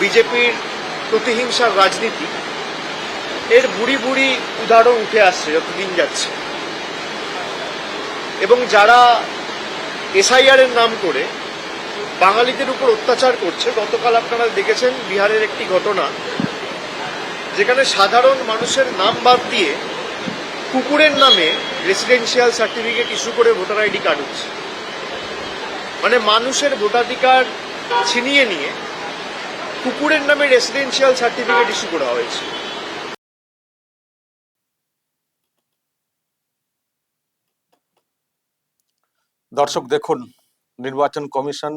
বিজেপির প্রতিহিংসার রাজনীতি, এর বুড়ি বুড়ি উদাহরণ উঠে আসছে যতদিন যাচ্ছে। এবং যারা এসআইআর এর নাম করে বাঙালিদের উপর অত্যাচার করছে, গতকাল আপনারা দেখেছেন বিহারের একটি ঘটনা, যেখানে সাধারণ মানুষের নাম বাদ দিয়ে কুকুরের নামে রেসিডেন্সিয়াল সার্টিফিকেট ইস্যু করে ভোটার আইডি কার্ড হচ্ছে। মানে মানুষের ভোটাধিকার ছিনিয়ে নিয়ে কুকুরের নামে রেসিডেন্সিয়াল সার্টিফিকেট ইস্যু করা হয়েছে। দর্শক, দেখুন, নির্বাচন কমিশন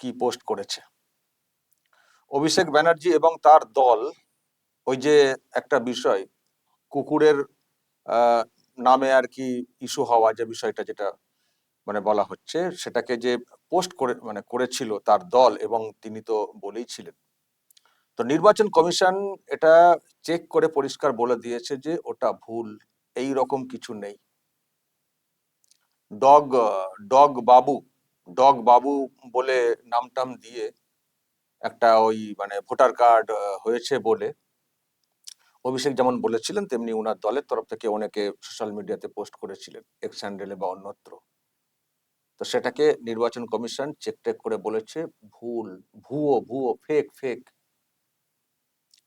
কি পোস্ট করেছে। অভিষেক ব্যানার্জি এবং তার দল, ওই যে একটা বিষয়, কুকুরের নামে আর কি ইস্যু হওয়া যে বিষয়টা, যেটা মানে বলা হচ্ছে, সেটাকে যে পোস্ট করে মানে করেছিল তার দল এবং তিনি তো বলেই ছিলেন। তো নির্বাচন কমিশন এটা চেক করে পরিষ্কার বলে দিয়েছে যে ওটা ভুল, এই রকম কিছু নেই। ডগ ডগ বাবু ডগ বাবু বলে নাম টাম দিয়ে একটা ওই মানে ভোটার কার্ড হয়েছে বলে। অভিষেক যেমন বলেছিলেন, তেমনি ওনার দলের তরফ থেকে অনেকে সোশ্যাল মিডিয়াতে পোস্ট করেছিলেন, এক্স হ্যান্ডেলে বা অন্যত্র। তো সেটাকে নির্বাচন কমিশন চেক টেক করে বলেছে, ভুল, ভুয়ো ভুয়ো, ফেক ফেক।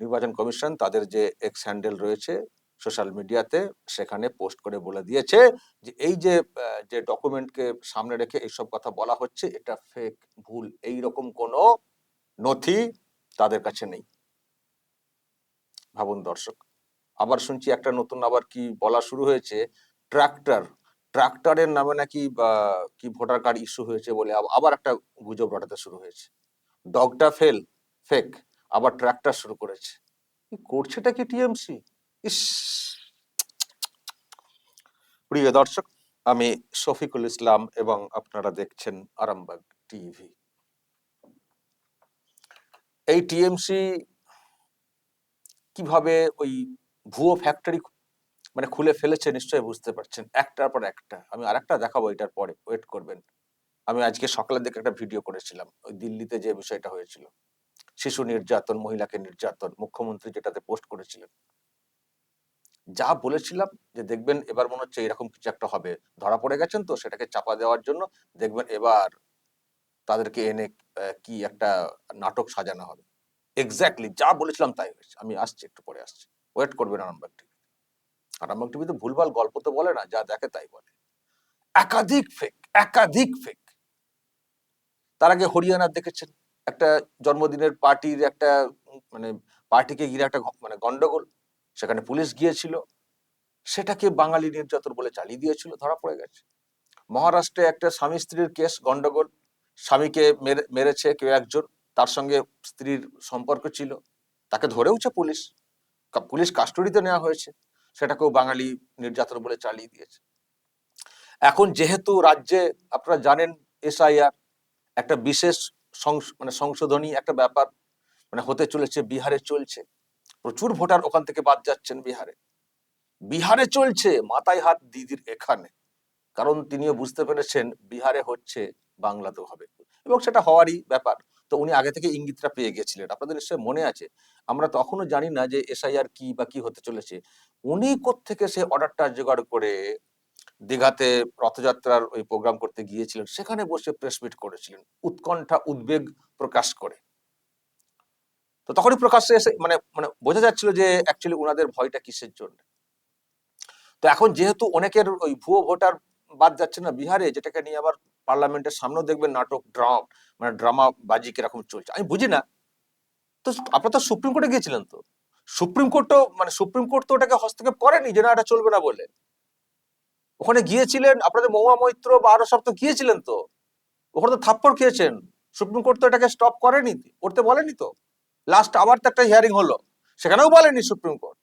নির্বাচন কমিশন তাদের যে এক্স হ্যান্ডেল রয়েছে সোশ্যাল মিডিয়াতে সেখানে পোস্ট করে বলে দিয়েছে যে, এই যে যে ডকুমেন্টকে সামনে রেখে এইসব কথা বলা হচ্ছে, এটা ফেক, ভুল এই রকম কোনো নথি তাদের কাছে নেই। ভাবুন দর্শক, আবার শুনছি একটা নতুন আবার কি বলা শুরু হয়েছে, ট্রাক্টর। ট্রাক্টরের নামে নাকি কি ভোটার কার্ড ইস্যু হয়েছে বলে আবার একটা গুজব রটাতে শুরু হয়েছে। ডগটা ফেল, ফেক, আবার ট্রাক্টর শুরু করেছে। করছেটা কি টিএমসি? ইস। প্রিয় দর্শক, আমি শফিকুল ইসলাম এবং আপনারা দেখছেন আরামবাগ টিভি। এই টিএমসি কীভাবে ওই ভুয়ো ফ্যাক্টরি মানে খুলে ফেলেছে নিশ্চয়ই বুঝতে পারছেন। একটার পর একটা। আমি আরেকটা দেখাবো এটার পরে। ওয়েট করবেন। আমি আজকে সকালের দিকে একটা ভিডিও করেছিলাম। ওই দিল্লিতে যে বিষয়টা হয়েছিল। শিশু নির্যাতন, মহিলাকে নির্যাতন, মুখ্যমন্ত্রী যেটাতে পোস্ট করেছিলেন। যা বলেছিলাম যে দেখবেন এবার মনে হচ্ছে এরকম কিছু একটা হবে। ধরা পড়ে গেছেন তো সেটাকে চাপা দেওয়ার জন্য। দেখবেন এবার তাদেরকে এনে কি একটা নাটক সাজানো হবে। এক্স্যাক্টলি যা বলেছিলাম তাই হয়েছে। আমি আসছি, একটু পরে আসছি। ওয়েট করবেন আরামবাগ টিভি আরামবাগ টিভি তো ভুলভাল গল্প তো বলে না, যা দেখে তাই বলে। একাধিক ফেক একাধিক ফেক তার আগে হরিয়ানার দেখেছেন? একটা জন্মদিনের পার্টির একটা মানে পার্টিকে ঘিরে একটা মানে গন্ডগোল। সেখানে পুলিশ গিয়েছিল। সেটাকে বাঙালি নির্যাতন বলে চালিয়ে দিয়েছিল, ধরা পড়ে গেছে। মহারাষ্ট্রে একটা স্বামী স্ত্রীর কেস, গন্ডগোল। স্বামীকে মেরে, মেরেছে কেউ একজন, তার সঙ্গে স্ত্রীর সম্পর্ক ছিল। তাকে ধরেওছে পুলিশ। পুলিশ কাস্টডিতে নেওয়া হয়েছে। সেটাকেও বাঙালি নির্যাতন বলে চালিয়ে দিয়েছে। এখন যেহেতু রাজ্যে আপনারা জানেন এসআইআর একটা বিশেষ মানে সংশোধনী একটা ব্যাপার মানে হতে চলেছে, বিহারে চলছে। প্রচুর ভোটার ওখান থেকে বাদ যাচ্ছেন বিহারে। বিহারে চলছে, মাথায় হাত দিদির এখানে। কারণ তিনিও বুঝতে পেরেছেন বিহারে হচ্ছে, বাংলাতেও হবে। এবং সেটা হওয়ারই ব্যাপার। তো উনি আগে থেকে ইঙ্গিতটা পেয়ে গেছিলেন। আপনাদের নিশ্চয়ই মনে আছে আমরা তখনও জানি না যে এসআইআর কি বা কি হতে চলেছে। উনি থেকে সে অর্ডারটা জোগাড় করে দীঘাতে রথযাত্রার ওই প্রোগ্রাম করতে গিয়েছিলেন, সেখানে বসে প্রেস মিট করেছিলেন। উৎকণ্ঠা, উদ্বেগ প্রকাশ করে। তো তখনই প্রকাশ্যে এসে মানে মানে বোঝা যাচ্ছিল যে অ্যাকচুয়ালি ওনাদের ভয়টা কিসের জন্য? তো এখন যেহেতু অনেকের ওই ভুয়ো ভোটার বাদ যাচ্ছে না বিহারে, যেটাকে নিয়ে আবার পার্লামেন্টের সামনেও দেখবেন নাটক ড্রাম মানে ড্রামা বাজি কীরকম চলছে। আমি বুঝি না তো আপনার তো সুপ্রিম কোর্টে গিয়েছিলেন তো? সুপ্রিম কোর্টও মানে সুপ্রিম কোর্ট তো ওটাকে হস্তক্ষেপ করেনি যে না, এটা চলবে না বলে। ওখানে গিয়েছিলেন, আপনাদের মহুয়া মৈত্র বা আরও সব তো গিয়েছিলেন তো? ওখানে তো থাপ্পড় খেয়েছেন। সুপ্রিম কোর্ট তো এটাকে স্টপ করেনি করতে বলেনি তো? লাস্ট আবার তো একটা হিয়ারিং হলো, সেখানেও বলেনি সুপ্রিম কোর্ট।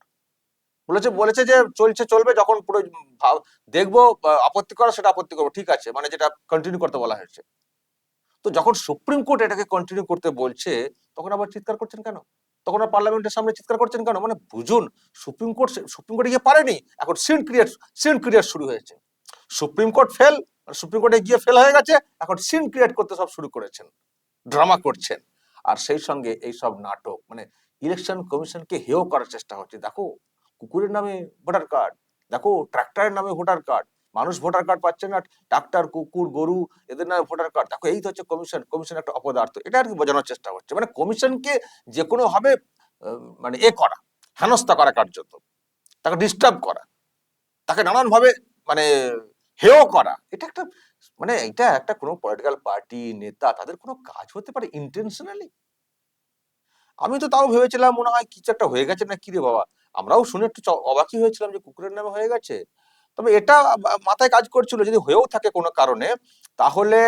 বলেছে বলেছে যে চলছে, চলবে, যখন পুরো দেখব আপত্তি করা, সেটা আপত্তি করব, ঠিক আছে মানে যেটা কন্টিনিউ করতে বলা হয়েছে। তো যখন সুপ্রিম কোর্ট এটাকে কন্টিনিউ করতে বলছে, তখন আবার চিৎকার করছেন কেন? তখন আর পার্লামেন্টের সামনে চিৎকার করছেন কেন? মানে বুঝুন, সুপ্রিম কোর্ট সুপ্রিম কোর্টে গিয়ে পারেনি, এখন সিন ক্রিয়েট সিন ক্রিয়েট শুরু হয়েছে। সুপ্রিম কোর্ট ফেল সুপ্রিম কোর্টে গিয়ে ফেল হয়ে গেছে, এখন সিন ক্রিয়েট করতে সব শুরু করেছেন ড্রামা করছেন। আর সেই সঙ্গে এই সব নাটক মানে ইলেকশন কমিশনকে হেয় করার চেষ্টা হচ্ছে। দেখো, কুকুরের নামে ভোটার কার্ড, দেখো ট্রাক্টরের নামে ভোটার কার্ড মানুষ ভোটার কার্ড পাচ্ছে না ট্রাক্টর কুকুর গরু এদের নামে ভোটার কার্ড। দেখো এই তো হচ্ছে কমিশন কমিশন একটা অপদার্থ। এটা আর কি বোঝানোর চেষ্টা হচ্ছে মানে কমিশনকে যে কোনো ভাবে আহ, মানে এ করা হেনস্থা করা কার্যত। তাকে ডিস্টার্ব করা। তাকে নানান ভাবে মানে হেয় করা। এটা একটা মানে এটা একটা কোনো পলিটিক্যাল পার্টি নেতা তাদের কোনো কাজ হতে পারে ইন্টেনশনালি আমি তো তাও ভেবেছিলাম মনে হয় কিছু একটা হয়ে গেছে না কি রে বাবা। আমরাও শুনে একটু অবাকই হয়েছিলাম যে কুকুরের নামে হয়ে গেছে। তবে এটা মাথায় কাজ করছিল যদি হয়েও থাকে কোনো কারণে, তাহলে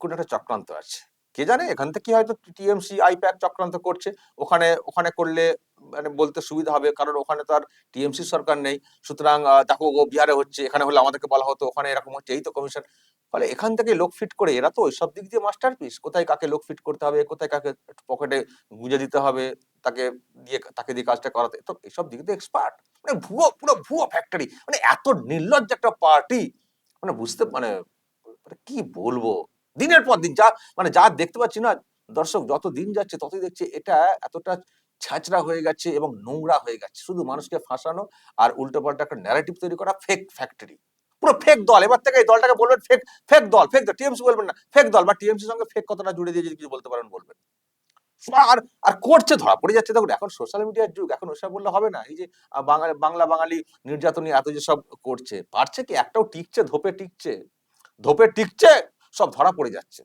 কোনো একটা চক্রান্ত আছে। কে জানে, এখান থেকে হয়তো টিএমসি আইপ্যাক চক্রান্ত করছে। ওখানে ওখানে করলে মানে বলতে সুবিধা হবে, কারণ ওখানে তো আর টিএমসি সরকার নেই। সুতরাং দেখো ও বিহারে হচ্ছে, এখানে হলে আমাদেরকে বলা হতো, ওখানে এরকম হচ্ছে, এই তো কমিশন। ফলে এখান থেকে লোক ফিট করে, এরা তো ওইসব দিক দিয়ে মাস্টার পিস কোথায় কাকে লোক ফিট করতে হবে, কোথায় কাকে পকেটে গুঁজে দিতে হবে, তাকে দিয়ে তাকে দিয়ে কাজটা করাতে। তো এসব দিক দিয়ে এক্সপার্ট মানে ভুয়ো, পুরো ভুয়ো ফ্যাক্টরি মানে এত নির্লজ্জ একটা পার্টি মানে বুঝতে মানে মানে কি বলব? দিনের পর দিন, যা মানে যা দেখতে পাচ্ছি না, দর্শক, যত দিন যাচ্ছে, ততই দেখছি এটা এতটা ছ্যাচড়া হয়ে গেছে এবং নোংরা হয়ে গেছে। শুধু মানুষকে ফাঁসানো আর উল্টো পাল্টা একটা ন্যারেটিভ তৈরি করা ফেক ফ্যাক্টরি পুরো ফেক দল। এবার থেকে এই দলটাকে বলবেন ফেক ফেক দল ফেক দল। টিএমসি বলবেন না ফেক দল। বা টিএমসি সঙ্গে ফেক কথাটা জুড়ে দিয়ে যদি কিছু বলতে পারেন, বলবেন। আর আর করছে ধরা পড়ে যাচ্ছে। দেখুন, এখন সোশ্যাল মিডিয়ার যুগ, এখন ওসব বললে হবে না। এই যে বাঙালি, বাংলা বাঙালি নির্যাতনী এত যে সব করছে, পারছে কি? একটাও টিকছে, ধোপে টিকছে ধোপে টিকছে, সব ধরা পড়ে যাচ্ছে।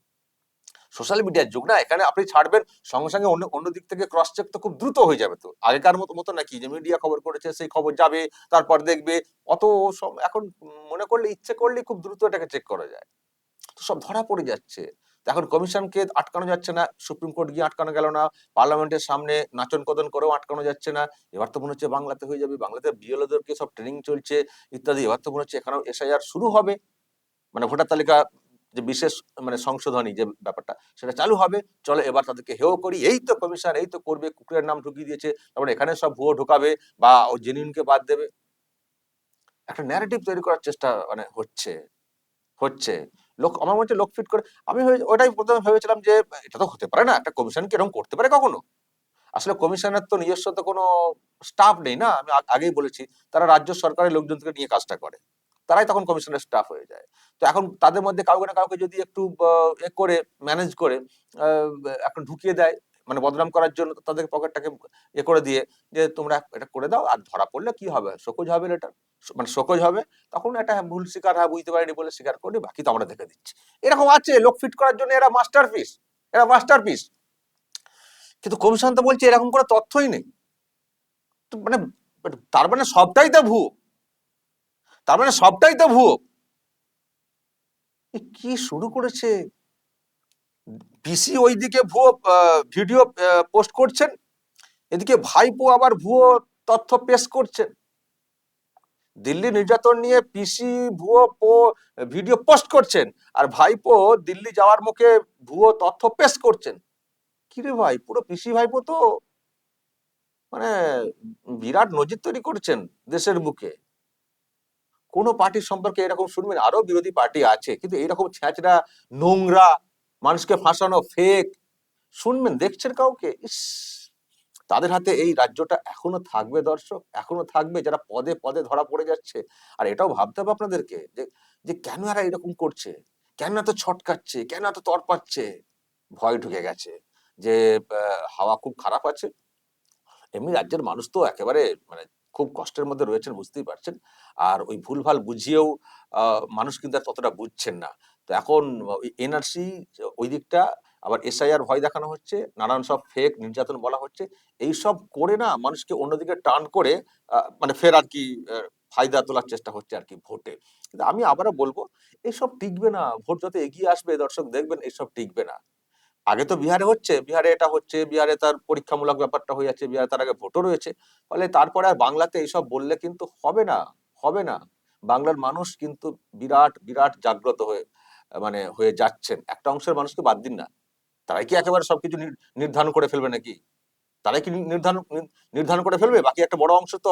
সোশ্যাল মিডিয়ার যুগ না, এখানে আপনি ছাড়বেন, সঙ্গে সঙ্গে অন্য অন্য দিক থেকে ক্রস চেক তো খুব দ্রুত হয়ে যাবে তো। আগেকার মতো মতো নাকি? যে মিডিয়া খবর করেছে, সেই খবর যাবে, তারপর দেখবে, অত এখন মনে করলে, ইচ্ছে করলে খুব দ্রুত এটাকে চেক করা যায়। তো সব ধরা পড়ে যাচ্ছে। এখন কমিশনকে আটকানো যাচ্ছে না, সুপ্রিম কোর্ট গিয়ে আটকানো গেল না, পার্লামেন্টের সামনে নাচন কদন করেও আটকানো যাচ্ছে না, এবার তো মনে হচ্ছে বাংলাতে হয়ে যাবে, বাংলাতে বিএলওদেরকে সব ট্রেনিং চলছে, ইত্যাদি, এবার তো মনে হচ্ছে এখানেও এসআইআর শুরু হবে মানে ভোটার তালিকা যে বিশেষ মানে সংশোধনী যে ব্যাপারটা, সেটা চালু হবে, চলো এবার তাদেরকে হেও করি, এই তো কমিশন, এই তো করবে, কুকুরের নাম ঢুকিয়ে দিয়েছে, তারপরে এখানে সব ভুয়ো ঢোকাবে বা জেনুইনকে বাদ দেবে। একটা ন্যারেটিভ তৈরি করার চেষ্টা মানে হচ্ছে হচ্ছে। লোক আমার মনে হচ্ছে লোক ফিট করে, আমি ওটাই প্রথমে ভেবেছিলাম যে, এটা তো হতে পারে না, একটা কমিশন কি এরকম করতে পারে কখনো? আসলে কমিশনের তো নিজস্ব তো কোনো স্টাফ নেই না? আমি আগেই বলেছি, তারা রাজ্য সরকারের লোকজনকে নিয়ে কাজটা করে। তারাই তখন কমিশনের স্টাফ হয়ে যায়। তো এখন তাদের মধ্যে কাউকে না কাউকে যদি একটু করে ম্যানেজ করে এখন ঢুকিয়ে দেয় মানে বদনাম করার জন্য তাদের পকেটটাকে এ করে দিয়ে যে তোমরা এটা করে দাও, আর ধরা পড়লে কি হবে? শোকজ হবে এটা। মানে শোকজ হবে, তখন একটা ভুল স্বীকার হ্যাঁ বুঝতে পারিনি বলে স্বীকার করি বাকি তো আমরা দেখে দিচ্ছি। এরকম আছে, লোক ফিট করার জন্য এরা মাস্টার পিস এরা মাস্টার পিস কিন্তু কমিশন তো বলছে এরকম কোনো তথ্যই নেই। তো মানে তার মানে সবটাই তো ভুয়ো। তার মানে সবটাই তো ভুয়ো। কি শুরু করেছে? পিসি ওইদিকে ভুয়ো ভিডিও পোস্ট করছেন, এদিকে ভাইপো আবার ভুয়ো তথ্য পেশ করছেন। দিল্লি নির্যাতন নিয়ে পিসি ভুয়ো পো- ভিডিও পোস্ট করছেন, আর ভাইপো দিল্লি যাওয়ার মুখে ভুয়ো তথ্য পেশ করছেন। কিরে ভাই, পুরো পিসি ভাইপো তো মানে বিরাট নজির তৈরি করছেন দেশের বুকে কোন পার্টির সম্পর্কে এরকম শুনবেন আরও বিরোধী পার্টি আছে, কিন্তু এরকম ছ্যাঁচড়া নোংরা মানুষকে ফাঁসানো ফেক শুনবেন, দেখছেন কাউকে? ইস! তাদের হাতে এই রাজ্যটা এখনও থাকবে দর্শক, এখনও থাকবে, যারা পদে পদে ধরা পড়ে যাচ্ছে। আর এটাও ভাবতে হবে আপনাদেরকে যে যে কেন এরা এরকম করছে? কেন এত ছটকাচ্ছে? কেন এত তরপাচ্ছে ভয় ঢুকে গেছে যে হাওয়া খুব খারাপ আছে। এমনি রাজ্যের মানুষ তো একেবারে মানে খুব কষ্টের মধ্যে রয়েছেন, বুঝতেই পারছেন। আর ওই ভুলভাল বুঝিয়েও মানুষ কিন্তু ততটা বুঝছেন না। তো এখন এনআরসি ওই দিকটা, আবার এসআইআর ভয় দেখানো হচ্ছে, নানান সব ফেক নির্যাতন বলা হচ্ছে এই সব করে না মানুষকে অন্যদিকে টার্ন করে মানে ফের আর কি ফায়দা তোলার চেষ্টা হচ্ছে আর কি ভোটে। কিন্তু আমি আবারও বলব এইসব টিকবে না, ভোট যত এগিয়ে আসবে দর্শক দেখবেন এইসব টিকবে না। আগে তো বিহারে হচ্ছে, বিহারে এটা হচ্ছে, বিহারে তার পরীক্ষামূলক ব্যাপারটা হয়ে যাচ্ছে, বিহারে তার আগে ভোটও রয়েছে, ফলে তারপরে আর বাংলাতে এইসব বললে কিন্তু হবে না হবে না। বাংলার মানুষ কিন্তু বিরাট বিরাট জাগ্রত হয়ে মানে হয়ে যাচ্ছেন একটা অংশের মানুষকে বাদ দিন না। তারাই কি একেবারে সবকিছু নির- নির্ধারণ করে ফেলবে নাকি? তারাই কি নির্ধারণ নির্ধারণ করে ফেলবে? বাকি একটা বড় অংশ তো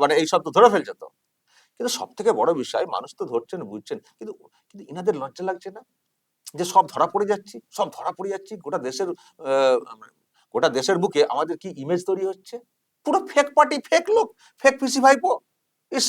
মানে এই সব তো ধরে ফেলছে তো। কিন্তু সব থেকে বড় বিষয় মানুষ তো ধরছেন বুঝছেন কিন্তু কিন্তু ইনাদের লজ্জা লাগছে না? যে সব ধরা পড়ে যাচ্ছি সব ধরা পড়ে যাচ্ছি গোটা দেশের আহ, গোটা দেশের বুকে আমাদের কি ইমেজ তৈরি হচ্ছে? পুরো ফেক পার্টি ফেক লোক ফেক পিসি ভাইপো? ইস!